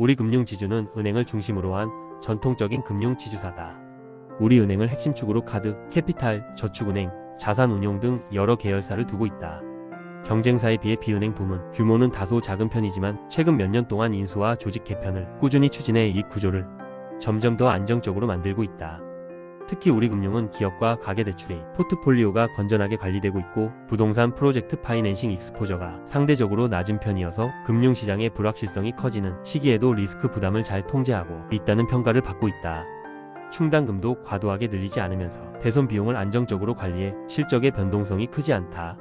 우리 금융지주는 은행을 중심으로 한 전통적인 금융지주사다. 우리 은행을 핵심 축으로 카드, 캐피탈, 저축은행, 자산운용 등 여러 계열사를 두고 있다. 경쟁사에 비해 비은행 부문 규모는 다소 작은 편이지만 최근 몇 년 동안 인수와 조직 개편을 꾸준히 추진해 이 구조를 점점 더 안정적으로 만들고 있다. 특히 우리 금융은 기업과 가계대출의 포트폴리오가 건전하게 관리되고 있고 부동산 프로젝트 파이낸싱 익스포저가 상대적으로 낮은 편이어서 금융시장의 불확실성이 커지는 시기에도 리스크 부담을 잘 통제하고 있다는 평가를 받고 있다. 충당금도 과도하게 늘리지 않으면서 대손 비용을 안정적으로 관리해 실적의 변동성이 크지 않다.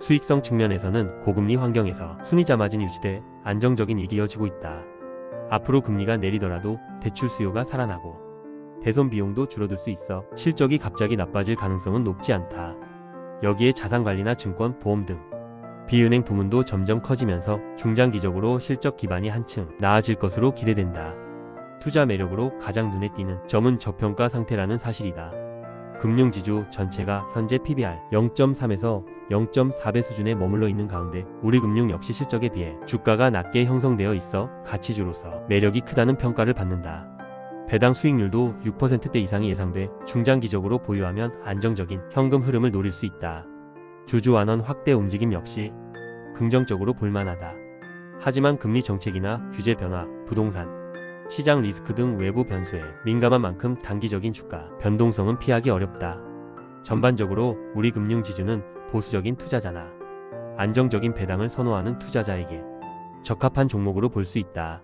수익성 측면에서는 고금리 환경에서 순이자 마진 유지돼 안정적인 이익이 이어지고 있다. 앞으로 금리가 내리더라도 대출 수요가 살아나고 대손 비용도 줄어들 수 있어 실적이 갑자기 나빠질 가능성은 높지 않다. 여기에 자산관리나 증권, 보험 등 비은행 부문도 점점 커지면서 중장기적으로 실적 기반이 한층 나아질 것으로 기대된다. 투자 매력으로 가장 눈에 띄는 점은 저평가 상태라는 사실이다. 금융지주 전체가 현재 PBR 0.3에서 0.4배 수준에 머물러 있는 가운데 우리 금융 역시 실적에 비해 주가가 낮게 형성되어 있어 가치주로서 매력이 크다는 평가를 받는다. 배당 수익률도 6%대 이상이 예상돼 중장기적으로 보유하면 안정적인 현금 흐름을 노릴 수 있다. 주주 완원 확대 움직임 역시 긍정적으로 볼만하다. 하지만 금리 정책이나 규제 변화, 부동산, 시장 리스크 등 외부 변수에 민감한 만큼 단기적인 주가 변동성은 피하기 어렵다. 전반적으로 우리 금융지주는 보수적인 투자자나 안정적인 배당을 선호하는 투자자에게 적합한 종목으로 볼 수 있다.